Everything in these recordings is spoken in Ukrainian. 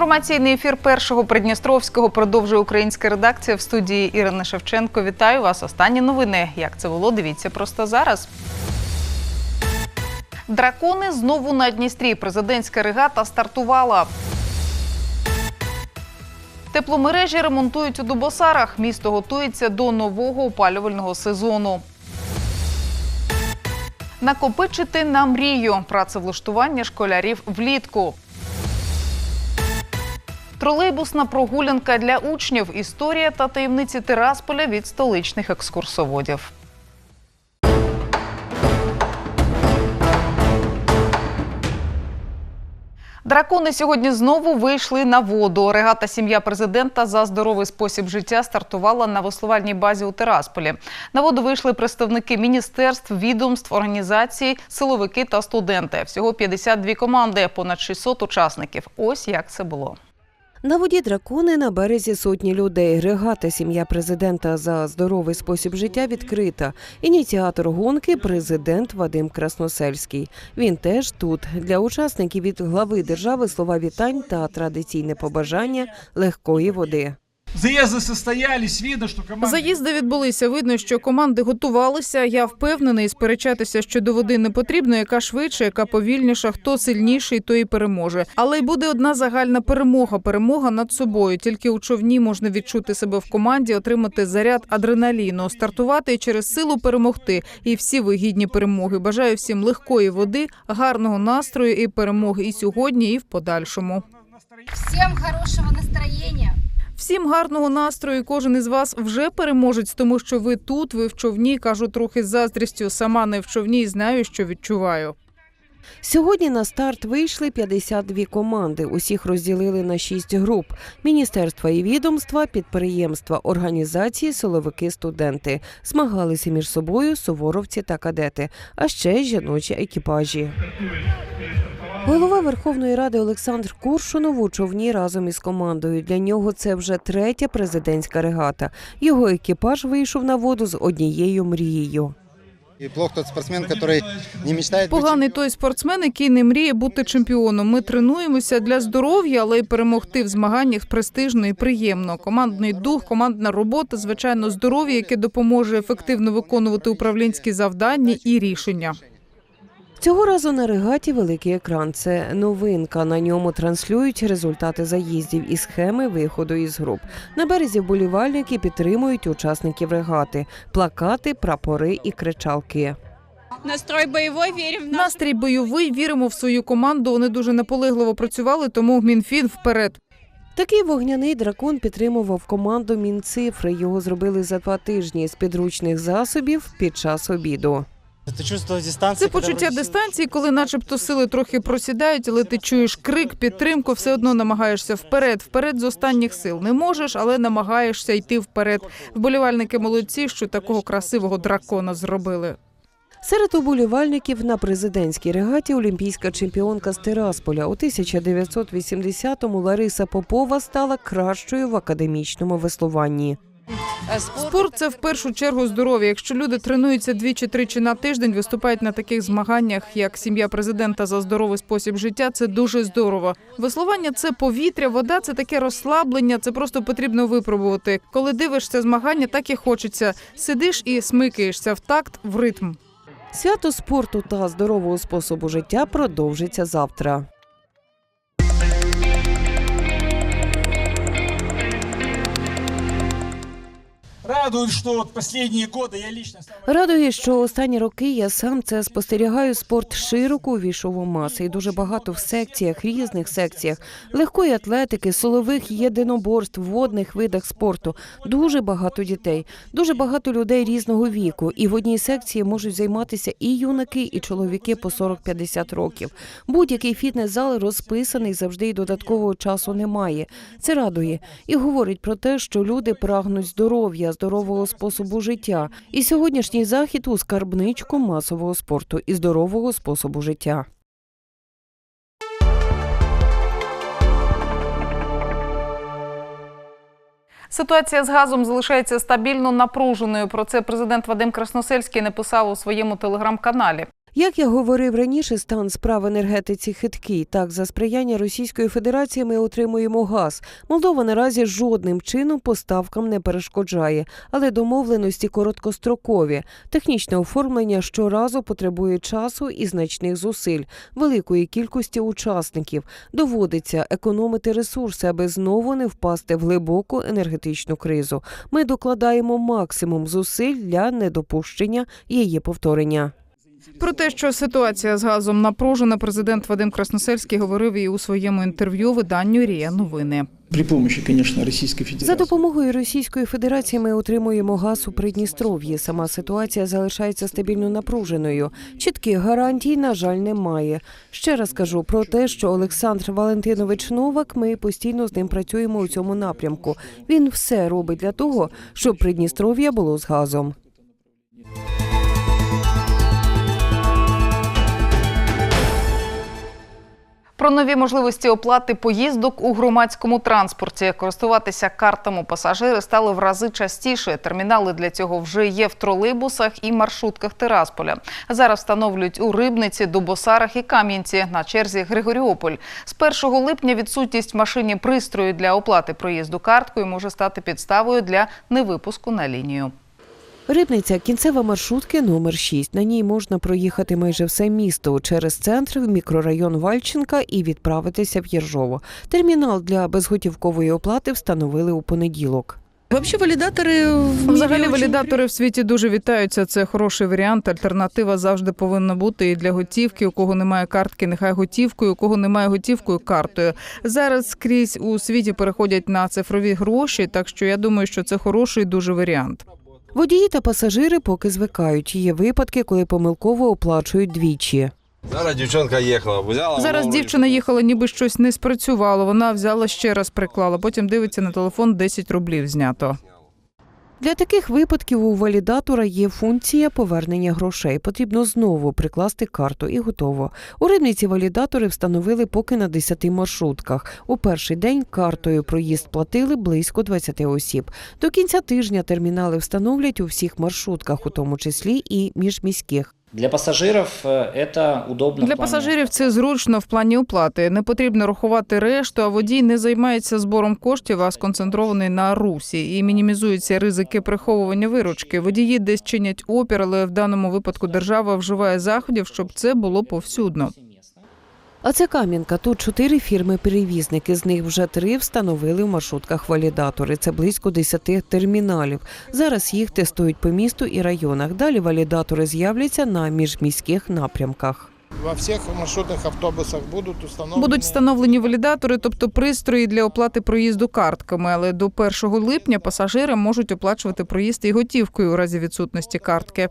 Інформаційний ефір першого Придністровського продовжує українська редакція в студії Ірина Шевченко. Вітаю вас. Останні новини. Як це було? Дивіться просто зараз. Дракони знову на Дністрі. Президентська регата стартувала. Тепломережі ремонтують у Дубосарах. Місто готується до нового опалювального сезону. Накопичити на мрію працевлаштування школярів влітку. Тролейбусна прогулянка для учнів. Історія та таємниці Тирасполя від столичних екскурсоводів. Дракони сьогодні знову вийшли на воду. Регата сім'я президента за здоровий спосіб життя стартувала на веслувальній базі у Тирасполі. На воду вийшли представники міністерств, відомств, організацій, силовики та студенти. Всього 52 команди, понад 600 учасників. Ось як це було. На воді дракони на березі сотні людей. Регата сім'я президента за здоровий спосіб життя відкрита. Ініціатор гонки президент Вадим Красносельський. Він теж тут для учасників від глави держави слова вітань та традиційне побажання легкої води. Заезды состоялись, видно, что команда... Заїзди відбулися. Видно, що команди готувалися. Я впевнений, сперечатися щодо води не потрібно. Яка швидше, яка повільніша, хто сильніший, той і переможе. Але й буде одна загальна перемога. Перемога над собою. Тільки у човні можна відчути себе в команді, отримати заряд адреналіну, стартувати і через силу перемогти. І всі вигідні перемоги. Бажаю всім легкої води, гарного настрою і перемоги і сьогодні, і в подальшому. Всем хорошего настроения. Всім гарного настрою. Кожен із вас вже переможець, тому що ви тут, ви в човні. Кажу трохи з заздрістю. Сама не в човні і знаю, що відчуваю. Сьогодні на старт вийшли 52 команди. Усіх розділили на 6 груп: міністерства і відомства, підприємства, організації, силовики, студенти. Змагалися між собою суворовці та кадети, а ще жіночі екіпажі. Голова Верховної Ради Олександр Куршунов у човні разом із командою. Для нього це вже третя президентська регата. Його екіпаж вийшов на воду з однією мрією. И плох тот спортсмен, который не мечтает быть Поганий той спортсмен, який не мріє бути чемпіоном. Ми тренуємося для здоров'я, але й перемогти в змаганнях престижно і приємно. Командний дух, командна робота, звичайно, здоров'я, яке допоможе ефективно виконувати управлінські завдання і рішення. Цього разу на регаті великий екран. Це новинка. На ньому транслюють результати заїздів і схеми виходу із груп. На березі вболівальники підтримують учасників регати, плакати, прапори і кричалки. Настрой боевой, верим в Настрій бойовий, віримо в свою команду. Вони дуже наполегливо працювали, тому Мінфін вперед. Такий вогняний дракон підтримував команду Мінцифри. Його зробили за два тижні з підручних засобів під час обіду. Це чувство дистанції. Це почуття дистанції, коли, начебто, сили трохи просідають, але ти чуєш крик, підтримку, все одно намагаєшся вперед, вперед з останніх сил. Не можеш, але намагаєшся йти вперед. Вболівальники молодці, що такого красивого дракона зробили. Серед уболівальників на президентській регаті олімпійська чемпіонка з Тирасполя у 1980-му Лариса Попова стала кращою в академічному веслуванні. Спорт це в першу чергу здоров'я. Якщо люди тренуються двічі-тричі на тиждень, виступають на таких змаганнях, як сім'я президента за здоровий спосіб життя, це дуже здорово. Веслування це повітря, вода це таке розслаблення. Це просто потрібно випробувати. Коли дивишся змагання, так і хочеться. Сидиш і смикаєшся в такт в ритм. Свято спорту та здорового способу життя продовжиться завтра. Что вот последние годы я лично... Радує, що останні роки я сам це спостерігаю. Спорт широко увійшов у маси і дуже багато в секціях, різних секціях, легкої атлетики, силових єдиноборств, водних видах спорту. Дуже багато дітей, дуже багато людей різного віку. І в одній секції можуть займатися і юнаки, і чоловіки по 40-50 років. Будь-який фітнес-зал розписаний завжди і додаткового часу немає. Це радує і говорить про те, що люди прагнуть здоров'я, здорового способу життя. І сьогоднішній захід у скарбничку масового спорту і здорового способу життя. Ситуація з газом залишається стабільно напруженою. Про це президент Вадим Красносельський написав у своєму телеграм-каналі. Як я говорив раніше, стан справ енергетиці хиткий. Так, за сприяння Російської Федерації ми отримуємо газ. Молдова наразі жодним чином поставкам не перешкоджає, але домовленості короткострокові. Технічне оформлення щоразу потребує часу і значних зусиль, великої кількості учасників. Доводиться економити ресурси, аби знову не впасти в глибоку енергетичну кризу. Ми докладаємо максимум зусиль для недопущення її повторення. Про те, що ситуація з газом напружена, президент Вадим Красносельський говорив і у своєму інтерв'ю виданню Рія Новини. При помощи, конечно, Российской За допомогою Російської Федерації ми отримуємо газ у Придністров'ї. Сама ситуація залишається стабільно напруженою. Чітких гарантій, на жаль, немає. Ще раз кажу про те, що Олександр Валентинович Новак. Ми постійно з ним працюємо у цьому напрямку. Він все робить для того, щоб Придністров'я було з газом. Нові можливості оплати поїздок у громадському транспорті. Користуватися картами пасажири стали в рази частіше. Термінали для цього вже є в тролейбусах і маршрутках Тирасполя. Зараз встановлюють у Рибниці, Дубосарах і Кам'янці. На черзі Григоріополь. З 1 липня відсутність машині пристрою для оплати проїзду карткою може стати підставою для невипуску на лінію. Рибниця кінцева маршрутки номер 6. На ній можна проїхати майже все місто через центр в мікрорайон Вальченка і відправитися в Єржово. Термінал для безготівкової оплати встановили у понеділок. Вообще валідаторы в Взагалі валідатори в світі дуже вітаються. Це хороший варіант. Альтернатива завжди повинна бути і для готівки. У кого немає картки, нехай готівкою. У кого немає готівкою, картою. Зараз скрізь у світі переходять на цифрові гроші. Так що я думаю, що це хороший дуже варіант. Водії та пасажири поки звикають. Є випадки, коли помилково оплачують двічі. Зараз дівчинка їхала, взяла. Зараз дівчина їхала, ніби щось не спрацювало. Вона взяла ще раз приклала. Потім дивиться на телефон 10 рублів знято. Для таких випадків у валідатора є функція повернення грошей. Потрібно знову прикласти карту і готово. У Рибниці валідатори встановили поки на 10 маршрутках. У перший день картою проїзд платили близько 20 осіб. До кінця тижня термінали встановлять у всіх маршрутках, у тому числі і міжміських. Для пасажирів це удобно. Для пасажирів це зручно в плані оплати. Не потрібно рахувати решту, а водій не займається збором коштів, а сконцентрований на русі і мінімізуються ризики приховування виручки. Водії десь чинять опір, але в даному випадку держава вживає заходів, щоб це було повсюдно. А це Кам'янка. Тут чотири фірми-перевізники. З них вже три встановили в маршрутках валідатори. Це близько 10 терміналів. Зараз їх тестують по місту і районах. Далі валідатори з'являться на міжміських напрямках. Во всех маршрутных автобусах будут установлены... Будуть встановлені валідатори, тобто пристрої для оплати проїзду картками. Але до 1 липня пасажири можуть оплачувати проїзд і готівкою у разі відсутності картки.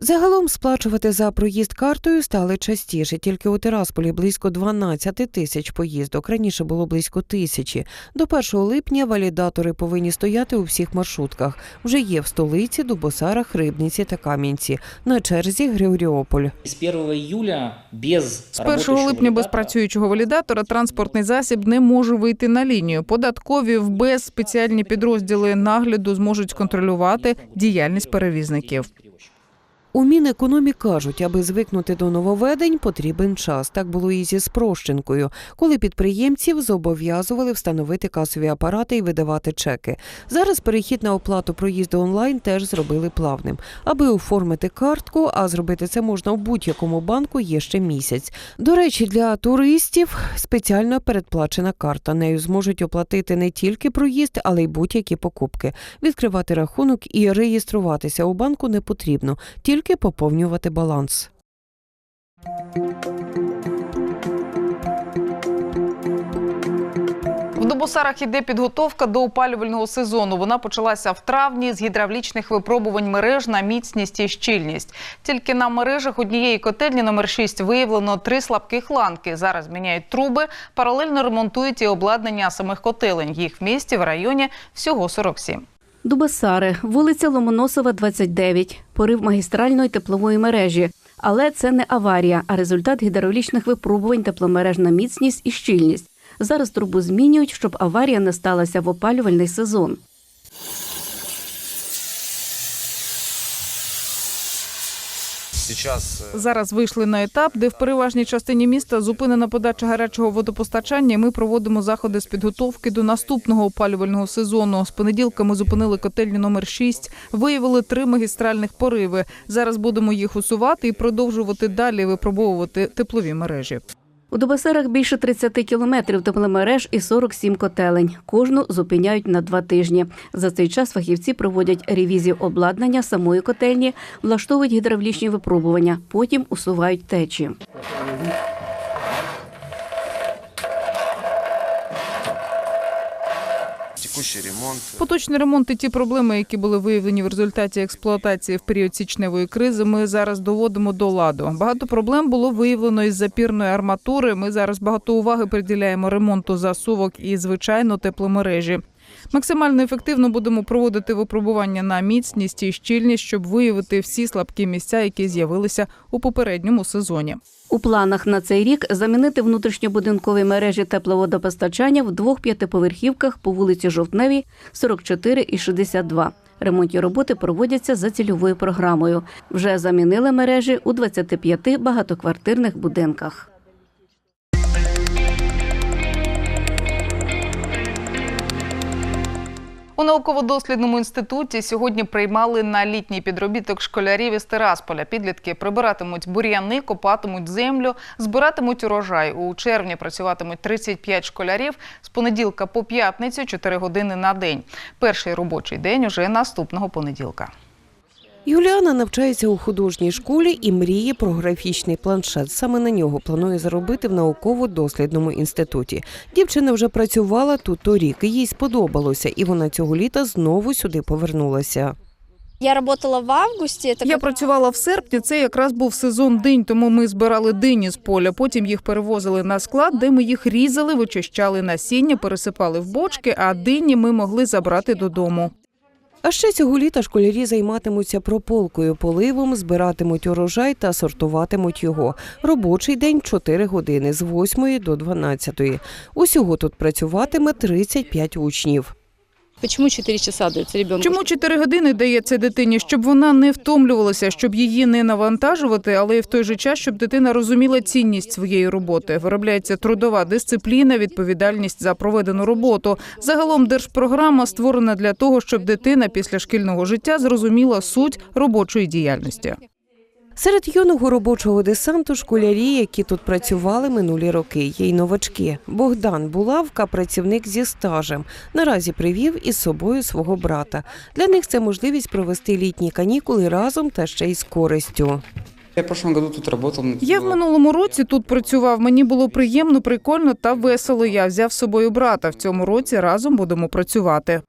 Загалом сплачувати за проїзд картою стали частіше. Тільки у Тирасполі близько 12 тисяч поїздок. Раніше було близько тисячі. До 1 липня валідатори повинні стояти у всіх маршрутках. Вже є в столиці, Дубосарах, Рибниці та Кам'янці. На черзі Григоріополь. С 1 июля без З 1 липня без працюючого валідатора транспортний засіб не може вийти на лінію. Податкові в без спеціальні підрозділи нагляду зможуть контролювати діяльність перевізників. У Мінекономі кажуть, аби звикнути до нововведень, потрібен час. Так було і зі спрощенкою, коли підприємців зобов'язували встановити касові апарати і видавати чеки. Зараз перехід на оплату проїзду онлайн теж зробили плавним. Аби оформити картку, а зробити це можна в будь-якому банку, є ще місяць. До речі, для туристів спеціально передплачена карта. Нею зможуть оплатити не тільки проїзд, але й будь-які покупки. Відкривати рахунок і реєструватися у банку не потрібно, тільки поповнювати баланс. В Дубосарах іде підготовка до опалювального сезону. Вона почалася в травні з гідравлічних випробувань мереж на міцність і щільність. Тільки на мережах однієї котельні номер 6 виявлено три слабких ланки. Зараз міняють труби, паралельно ремонтують і обладнання самих котелень. Їх в місті в районі всього 47. Дубасари, вулиця Ломоносова, 29, порив магістральної теплової мережі. Але це не аварія, а результат гідравлічних випробувань тепломереж на міцність і щільність. Зараз трубу змінюють, щоб аварія не сталася в опалювальний сезон. Зараз вийшли на етап, де в переважній частині міста зупинена подача гарячого водопостачання. Ми проводимо заходи з підготовки до наступного опалювального сезону. З понеділка ми зупинили котельню номер 6, виявили три магістральних пориви. Зараз будемо їх усувати і продовжувати далі випробовувати теплові мережі. У Дубасарах більше 30 кілометрів тепломереж і 47 котелень. Кожну зупиняють на два тижні. За цей час фахівці проводять ревізію обладнання самої котельні, влаштовують гідравлічні випробування, потім усувають течі. Текущий ремонт. Поточний ремонт і ті проблеми, які були виявлені в результаті експлуатації в період січневої кризи, ми зараз доводимо до ладу. Багато проблем було виявлено із запірної арматури. Ми зараз багато уваги приділяємо ремонту засувок і звичайно тепломережі. Максимально ефективно будемо проводити випробування на міцність і щільність, щоб виявити всі слабкі місця, які з'явилися у попередньому сезоні. У планах на цей рік замінити внутрішньобудинкові мережі тепловодопостачання в двох п'ятиповерхівках по вулиці Жовтневій, 44 і 62. Ремонтні роботи проводяться за цільовою програмою. Вже замінили мережі у 25 багатоквартирних будинках. У науково-дослідному інституті сьогодні приймали на літній підробіток школярів із Тирасполя. Підлітки прибиратимуть бур'яни, копатимуть землю, збиратимуть урожай. У червні працюватимуть 35 школярів з понеділка по п'ятницю, 4 години на день. Перший робочий день уже наступного понеділка. Юліана навчається у художній школі і мріє про графічний планшет. Саме на нього планує заробити в науково-дослідному інституті. Дівчина вже працювала тут торік. Їй сподобалося, і вона цього літа знову сюди повернулася. Я работала в августе. Это Я працювала в серпні. Це якраз був сезон динь, тому ми збирали дині з поля. Потім їх перевозили на склад, де ми їх різали, вичищали насіння, пересипали в бочки, а дині ми могли забрати додому. А ще цього літа школярі займатимуться прополкою, поливом, збиратимуть урожай та сортуватимуть його. Робочий день 4 години з 8 до 12. Усього тут працюватиме 35 учнів. Почему 4 часа дается ребенку? Чому 4 години дається дитині, щоб вона не втомлювалася, щоб її не навантажувати, але й в той же час, щоб дитина розуміла цінність своєї роботи. Виробляється трудова дисципліна, відповідальність за проведену роботу. Загалом держпрограма створена для того, щоб дитина після шкільного життя зрозуміла суть робочої діяльності. Серед юного робочого десанту школярі, які тут працювали минулі роки, є й новачки. Богдан Булавка, працівник зі стажем. Наразі привів із собою свого брата. Для них це можливість провести літні канікули разом та ще й з користю. Я в тут. Я в минулому році тут працював. Мені було приємно, прикольно та весело. Я взяв з собою брата. В цьому році разом будемо працювати.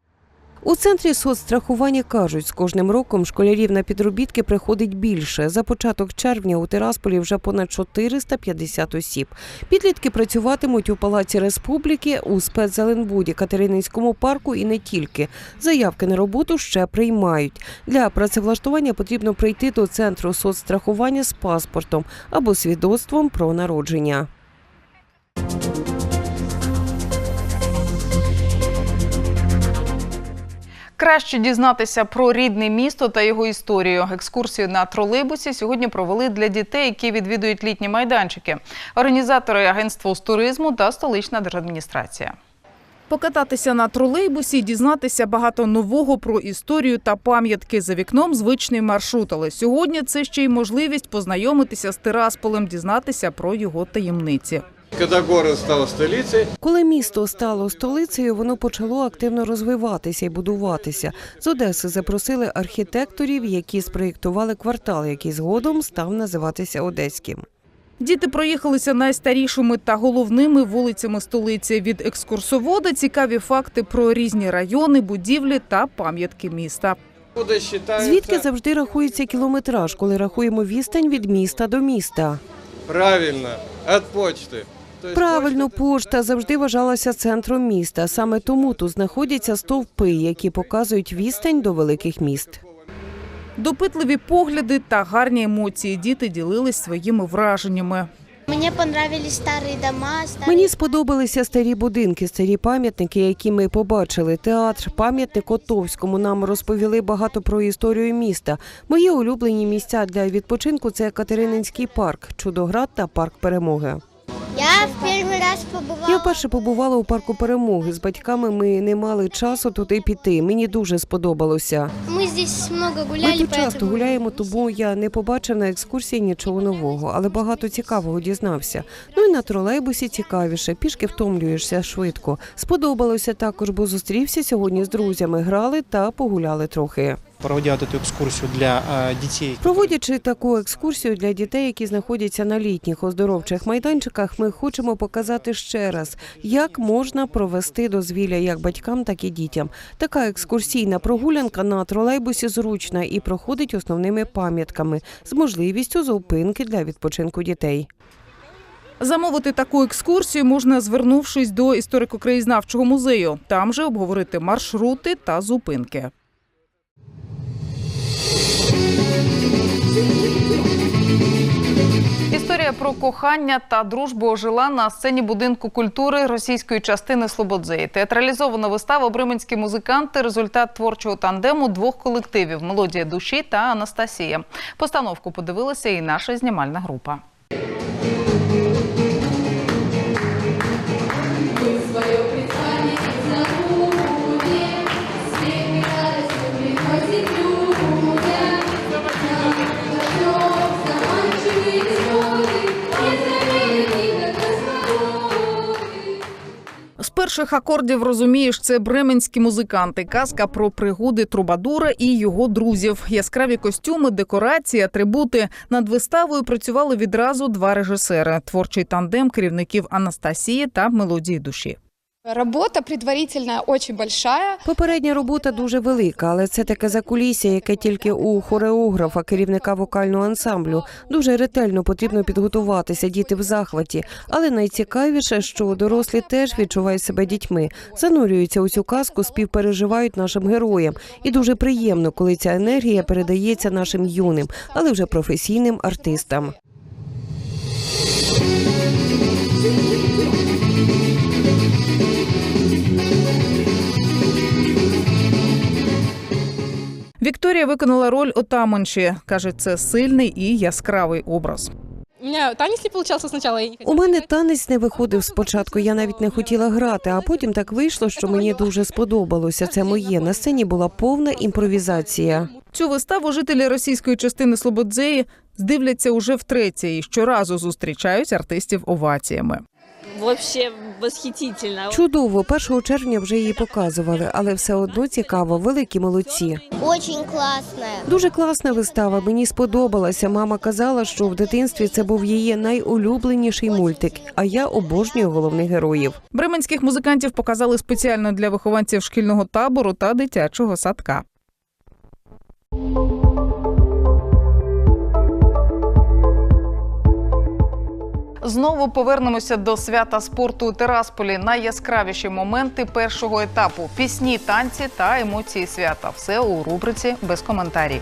У центрі соцстрахування кажуть, з кожним роком школярів на підробітки приходить більше. За початок червня у Тирасполі вже понад 450 осіб. Підлітки працюватимуть у Палаці Республіки, у спецзеленбуді, Катерининському парку і не тільки. Заявки на роботу ще приймають. Для працевлаштування потрібно прийти до центру соцстрахування з паспортом або свідоцтвом про народження. Краще дізнатися про рідне місто та його історію. Екскурсію на тролейбусі сьогодні провели для дітей, які відвідують літні майданчики. Організатори агентство з туризму та столична держадміністрація. Покататися на тролейбусі, дізнатися багато нового про історію та пам'ятки за вікном звичний маршрут. Але сьогодні це ще й можливість познайомитися з Тирасполем, дізнатися про його таємниці. Когда город стал столицей, Коли місто стало столицею, воно почало активно розвиватися і будуватися. З Одеси запросили архітекторів, які спроєктували квартал, який згодом став називатися Одеським. Діти проїхалися найстарішими та головними вулицями столиці. Від екскурсовода цікаві факти про різні райони, будівлі та пам'ятки міста. Звідки завжди рахується кілометраж, коли рахуємо відстань від міста до міста? правильно от почты. Правильно, пошта завжди вважалася центром міста. Саме тому тут знаходяться стовпи, які показують відстань до великих міст. Допитливі погляди та гарні емоції. Діти ділились своїми враженнями. Мне понравились старые дома, старые... Мені сподобалися старі будинки, старі пам'ятники, які ми побачили. Театр, пам'ятник Отовському. Нам розповіли багато про історію міста. Мої улюблені місця для відпочинку це Катерининський парк, Чудоград та парк Перемоги. Я в первый раз побывала... Я вперше побувала у парку перемоги. З батьками ми не мали часу туди піти. Мені дуже сподобалося. Мы здесь много Ми гуляли, тут часто поэтому... гуляємо, тому я не побачив на екскурсії нічого нового, але багато цікавого дізнався. Ну і на тролейбусі цікавіше, пішки втомлюєшся швидко. Сподобалося також, бо зустрівся сьогодні з друзями, грали та погуляли трохи. Проводя эту экскурсию для э, детей. Проводячи таку екскурсію для дітей, які знаходяться на літніх оздоровчих майданчиках, ми хочемо показати ще раз, як можна провести дозвілля як батькам, так і дітям. Така екскурсійна прогулянка на тролейбусі зручна і проходить основними пам'ятками з можливістю зупинки для відпочинку дітей. Замовити таку екскурсію можна, звернувшись до історико-краєзнавчого музею. Там же обговорити маршрути та зупинки. Історія про кохання та дружбу ожила на сцені будинку культури російської частини Слободзеї. Театралізована вистава Бременські музиканти результат творчого тандему двох колективів Мелодія душі та Анастасія. Постановку подивилася і наша знімальна група. Перших акордів розумієш, це бременські музиканти. Казка про пригоди Трубадура і його друзів. Яскраві костюми, декорації, атрибути. Над виставою працювали відразу два режисери: творчий тандем керівників Анастасії та мелодії душі. Работа предварительная очень большая. Попередня робота дуже велика, але це таке закулісся, яке тільки у хореографа, керівника вокального ансамблю. Дуже ретельно потрібно підготуватися, діти в захваті. Але найцікавіше, що дорослі теж відчувають себе дітьми, занурюються у цю казку, співпереживають нашим героям. І дуже приємно, коли ця енергія передається нашим юним, але вже професійним артистам. Вікторія виконала роль отаманші. каже, це сильний і яскравий образ. У меня танец не получался сначала, я не У мене танець не виходив спочатку. Я навіть не хотіла грати, а потім так вийшло, що мені дуже сподобалося. Це моє на сцені була повна імпровізація. Цю виставу жителі російської частини Слободзеї здивляться уже втретє і щоразу зустрічають артистів оваціями. Вообще восхитительно. Чудово, 1 червня вже її показували, але все одно цікаво. Великі молодці. Очень классная. Дуже класна вистава. Мені сподобалася. Мама казала, що в дитинстві це був її найулюбленіший мультик. А я обожнюю головних героїв. Бременських музикантів показали спеціально для вихованців шкільного табору та дитячого садка. Знову повернемося до свята спорту у Терасполі. Найяскравіші моменти першого етапу: пісні, танці та емоції свята. Все у рубриці без коментарів.